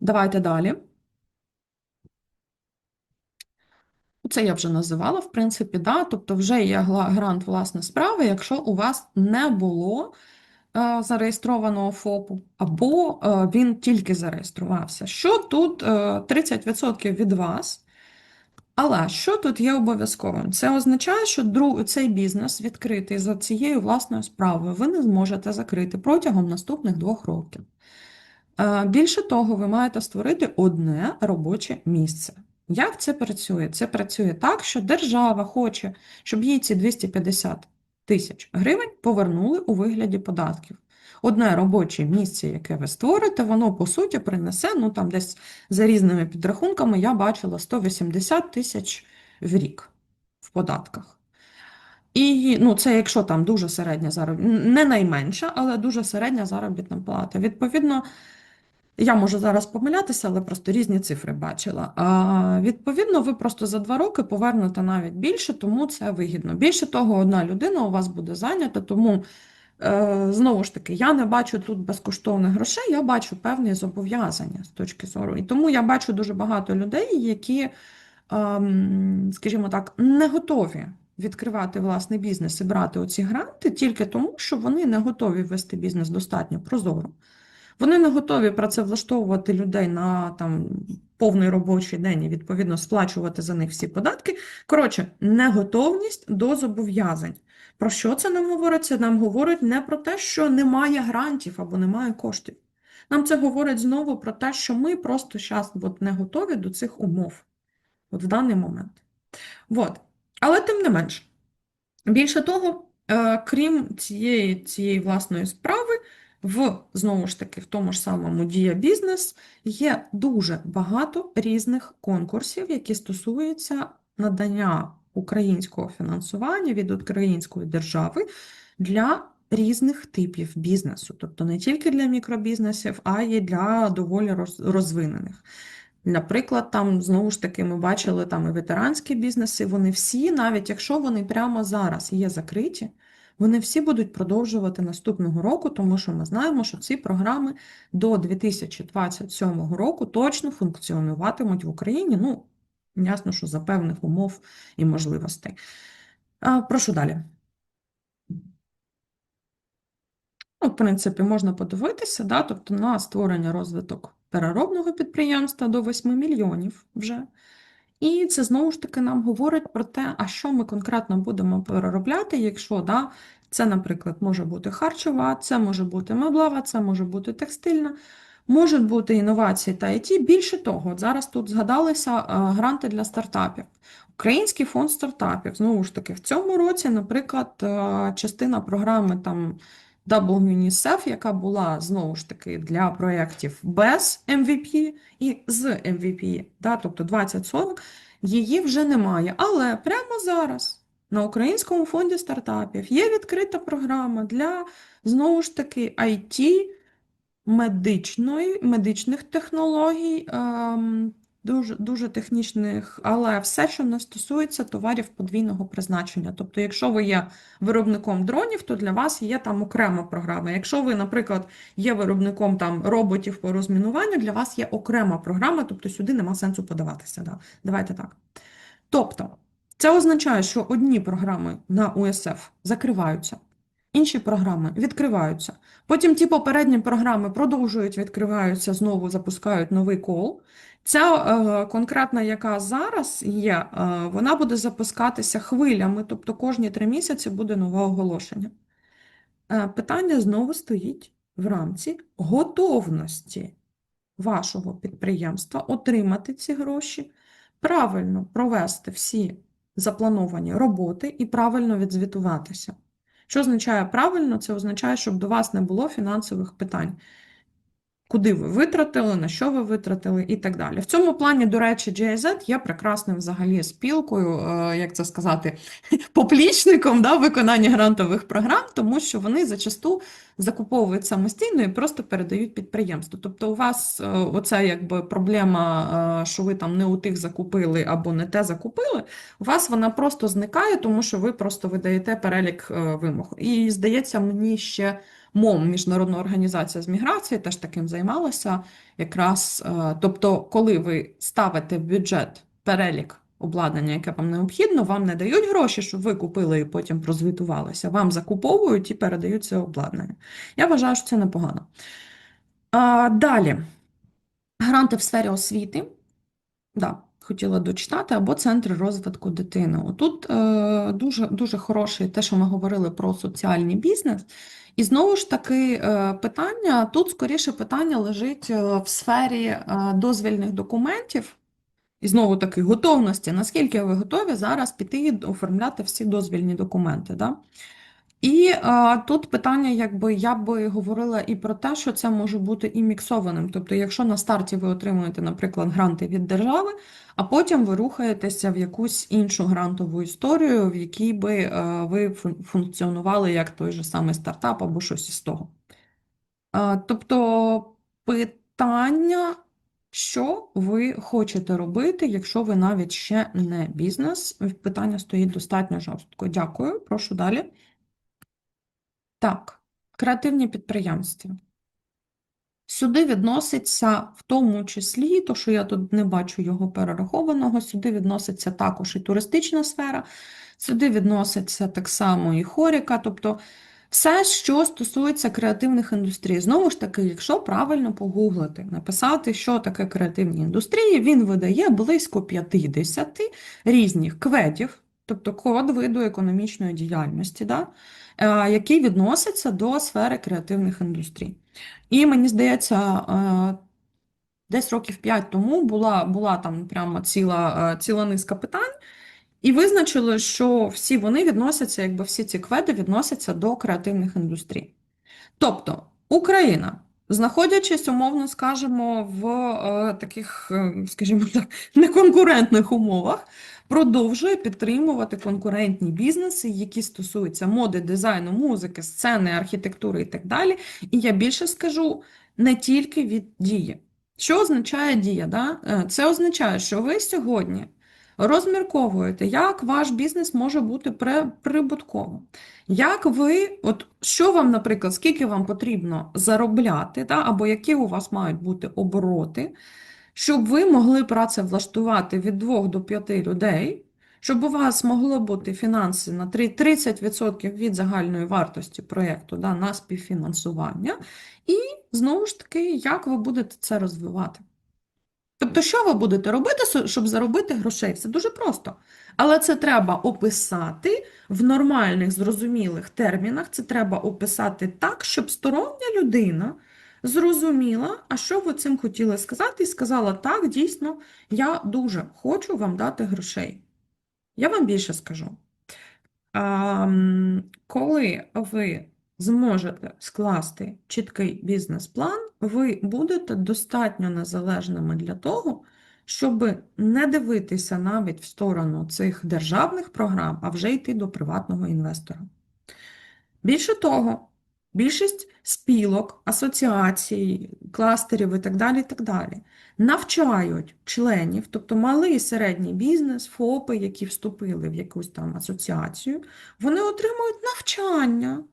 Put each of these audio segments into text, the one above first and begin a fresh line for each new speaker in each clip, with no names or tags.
Давайте далі. Це я вже називала, в принципі, да? Тобто вже є грант власне справи, якщо у вас не було е, зареєстрованого ФОПу, або е, він тільки зареєструвався. Що тут е, 30% від вас? Але що тут є обов'язковим? Це означає, що друг, цей бізнес відкритий за цією власною справою ви не зможете закрити протягом наступних двох років. Е, Більше того, ви маєте створити одне робоче місце. Як це працює? Це працює так, що держава хоче, щоб їй ці 250 тисяч гривень повернули у вигляді податків. Одне робоче місце, яке ви створите, воно по суті принесе, ну там десь за різними підрахунками, я бачила 180 тисяч в рік в податках. І ну, це якщо там дуже середня заробітна, не найменша, але дуже середня заробітна плата. Відповідно, я можу зараз помилятися, але просто різні цифри бачила. А, відповідно, ви просто за два роки повернете навіть більше, тому це вигідно. Більше того, одна людина у вас буде зайнята, тому е, знову ж таки, я не бачу тут безкоштовних грошей, я бачу певні зобов'язання з точки зору. І тому я бачу дуже багато людей, які, ем, скажімо так, не готові відкривати власний бізнес і брати оці гранти тільки тому, що вони не готові вести бізнес достатньо прозоро. Вони не готові працевлаштовувати людей на там повний робочий день і відповідно сплачувати за них всі податки. Коротше, неготовність до зобов'язань. Про що це нам говорить? Це нам говорить не про те, що немає грантів або немає коштів. Нам це говорить знову про те, що ми просто зараз от не готові до цих умов от в даний момент. От. Але тим не менш, більше того, е, крім цієї, цієї власної справи, в знову ж таки в тому ж самому Дія Бізнес є дуже багато різних конкурсів, які стосуються надання українського фінансування від української держави для різних типів бізнесу, тобто не тільки для мікробізнесів, а й для доволі розвинених. Наприклад, там знову ж таки ми бачили там і ветеранські бізнеси, вони всі, навіть якщо вони прямо зараз є закриті, вони всі будуть продовжувати наступного року, тому що ми знаємо, що ці програми до 2027 року точно функціонуватимуть в Україні. Ну, ясно, що за певних умов і можливостей. Прошу далі. Ну, в принципі, можна подивитися, да, тобто на створення розвиток переробного підприємства до 8 мільйонів вже. І це знову ж таки нам говорить про те, а що ми конкретно будемо переробляти, якщо да, це, наприклад, може бути харчова, це може бути меблева, це може бути текстильна, можуть бути інновації та ІТ. Більше того, зараз тут згадалися е, гранти для стартапів. Український фонд стартапів, знову ж таки, в цьому році, наприклад, е, частина програми там WNICEF, яка була знову ж таки для проєктів без MVP і з MVP, да, тобто 2040, її вже немає. Але прямо зараз на Українському фонді стартапів є відкрита програма для знову ж таки IT, медичної, медичних технологій, ем, дуже, дуже технічних, але все, що не стосується товарів подвійного призначення. Тобто, якщо ви є виробником дронів, то для вас є там окрема програма. Якщо ви, наприклад, є виробником там роботів по розмінуванню, для вас є окрема програма, тобто сюди нема сенсу подаватися. Да. Давайте так. Тобто, це означає, що одні програми на УСФ закриваються, інші програми відкриваються. Потім ті попередні програми продовжують, відкриваються, знову запускають новий кол. Ця е, конкретна, яка зараз є, е, вона буде запускатися хвилями, тобто кожні три місяці буде нове оголошення. Е, питання знову стоїть в рамці готовності вашого підприємства отримати ці гроші, правильно провести всі заплановані роботи і правильно відзвітуватися. Що означає правильно? Це означає, щоб до вас не було фінансових питань. Куди ви витратили, на що ви витратили і так далі. В цьому плані, до речі, GIZ є прекрасним взагалі спілкою, е, як це сказати, поплічником да, виконання грантових програм, тому що вони зачасту закуповують самостійно і просто передають підприємству. Тобто у вас е, оця якби проблема, е, що ви там не у тих закупили або не те закупили, у вас вона просто зникає, тому що ви просто видаєте перелік вимог. І здається, мені ще МОМ, Міжнародна організація з міграції, теж таким займалася. Якраз, е, тобто, коли ви ставите в бюджет перелік обладнання, яке вам необхідно, вам не дають гроші, щоб ви купили і потім прозвітувалися. Вам закуповують і передають це обладнання. Я вважаю, що це непогано. А, далі. Гранти в сфері освіти. Да, хотіла дочитати, або центри розвитку дитини. Отут е, дуже, дуже хороше те, що ми говорили про соціальний бізнес. І знову ж таки, е, питання тут скоріше питання лежить е, в сфері е, дозвільних документів. І знову таки готовності, наскільки ви готові зараз піти і оформляти всі дозвільні документи. Да? І е, тут питання, якби я би говорила і про те, що це може бути і міксованим. Тобто, якщо на старті ви отримуєте, наприклад, гранти від держави, а потім ви рухаєтеся в якусь іншу грантову історію, в якій би е, ви функціонували як той же самий стартап або щось із того. Е, тобто питання, що ви хочете робити, якщо ви навіть ще не бізнес? Питання стоїть достатньо жорстко. Дякую, прошу далі. Так, креативні підприємства. Сюди відноситься в тому числі, то що я тут не бачу його перерахованого, сюди відноситься також і туристична сфера, сюди відноситься так само і хоріка, тобто все, що стосується креативних індустрій. Знову ж таки, якщо правильно погуглити, написати, що таке креативні індустрії, він видає близько 50 різних кведів, тобто код виду економічної діяльності, да, е, які відносяться до сфери креативних індустрій. І мені здається, е, десь років 5 тому була, була там прямо ціла, е, ціла низка питань, і визначили, що всі вони відносяться, якби всі ці кведи відносяться до креативних індустрій. Тобто Україна, знаходячись, умовно скажемо, в е, таких, е, скажімо так, неконкурентних умовах, продовжує підтримувати конкурентні бізнеси, які стосуються моди, дизайну, музики, сцени, архітектури і так далі. І я більше скажу не тільки від дії. Що означає дія? Да? Е, Це означає, що ви сьогодні розмірковуєте, як ваш бізнес може бути прибутковим. Як ви, от що вам, наприклад, скільки вам потрібно заробляти, да, або які у вас мають бути обороти, щоб ви могли працевлаштувати від 2 до 5 людей, щоб у вас могло бути фінанси на 30% від загальної вартості проєкту да, на співфінансування, і знову ж таки, як ви будете це розвивати. Тобто, що ви будете робити, щоб заробити грошей? Все дуже просто. Але це треба описати в нормальних, зрозумілих термінах. Це треба описати так, щоб стороння людина зрозуміла, а що ви цим хотіли сказати, і сказала, так, дійсно, я дуже хочу вам дати грошей. Я вам більше скажу. Коли ви зможете скласти чіткий бізнес-план, ви будете достатньо незалежними для того, щоб не дивитися навіть в сторону цих державних програм, а вже йти до приватного інвестора. Більше того, більшість спілок, асоціацій, кластерів і так далі, і так далі навчають членів, тобто малий і середній бізнес, ФОПи, які вступили в якусь там асоціацію, вони отримують навчання,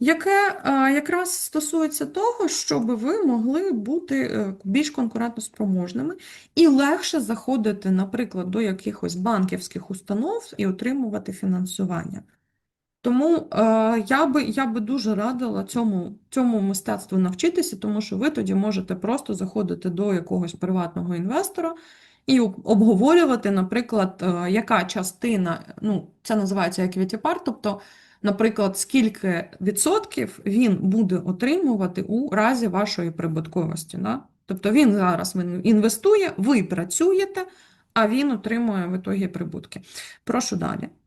яке е, якраз стосується того, щоб ви могли бути е, більш конкурентоспроможними і легше заходити, наприклад, до якихось банківських установ і отримувати фінансування. Тому е, я би, я би дуже радила цьому, цьому мистецтву навчитися, тому що ви тоді можете просто заходити до якогось приватного інвестора і обговорювати, наприклад, яка частина, ну, це називається part, тобто, наприклад, скільки відсотків він буде отримувати у разі вашої прибутковості. Да? Тобто він зараз інвестує, ви працюєте, а він отримує в ітогі прибутки. Прошу далі.